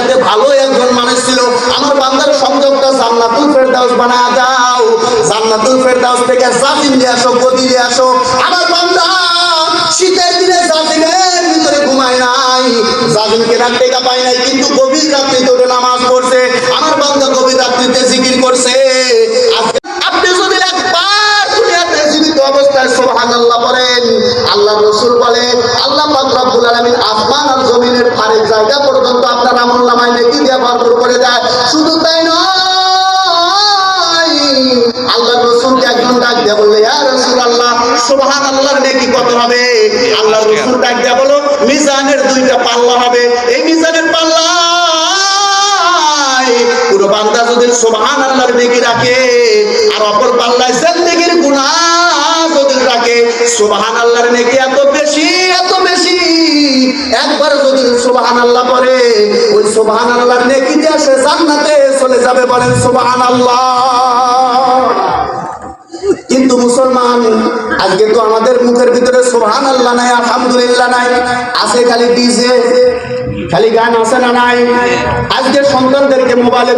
দুনিয়াতে ভালো একজন মানুষ ছিল। আমার বান্দার সংযোগটা জান্নাতুল ফেরদাউস বানা দাও। জান্নাতুল ফেরদাউস থেকে জাফিন দিয়ে আসো, গদি দিয়ে আসো। আমার বান্দা, শীতের দিনে জাফিনের ভিতরে ঘুমায় নাই। জাফিনকে রাত টেকা পায় নাই, কিন্তু গভীর রাত্রি ধরে নামাজ পড়ছে। আমার বান্দা গভীর রাত্রিতে জিকির করছে। আপনি যদি একবার দুনিয়াতে জীবিত অবস্থায় সুবহানাল্লাহ বলেন আল্লাহ রসুল বলেন, আল্লাহ পাক রব্বুল আলামিন আসমান আর জমিনের ফারেক জায়গা পর্যন্ত আপনার আমল নামায় নেকি দিয়ে করে দেয়। শুধু তাই নয়, আল্লাহ রসুলকে একজন ডাক বললে, ইয়া রাসূলুল্লাহ, সুবহানাল্লাহর নেকি কত হবে? আল্লাহ রসুল ডাক বলো মিজানের দুইটা পাল্লা হবে। এই মিজানের পাল্লা পুরো বান্দা যদি সুবহান আল্লাহর নেকি রাখে, আর অপর পাল্লায় জিন্দেগির গুনাহ যদি রাখে সুবহান আল্লাহর নেকি এত একবার যদি সোবাহান আল্লাহ পরে ওই সোবাহান আল্লাহ নেকি দিয়ে সে জান্নাতে চলে যাবে বলেন সোবাহান আল্লাহ কিন্তু মুসলমান, আজকে তো আমাদের মুখের ভিতরে সোহান আল্লাহ নাই, আলহামদুলিল্লাহ নাই, আছে খালি ডিজে খালি গান আছে না নাই? আজকে সন্তানদেরকে মোবাইলে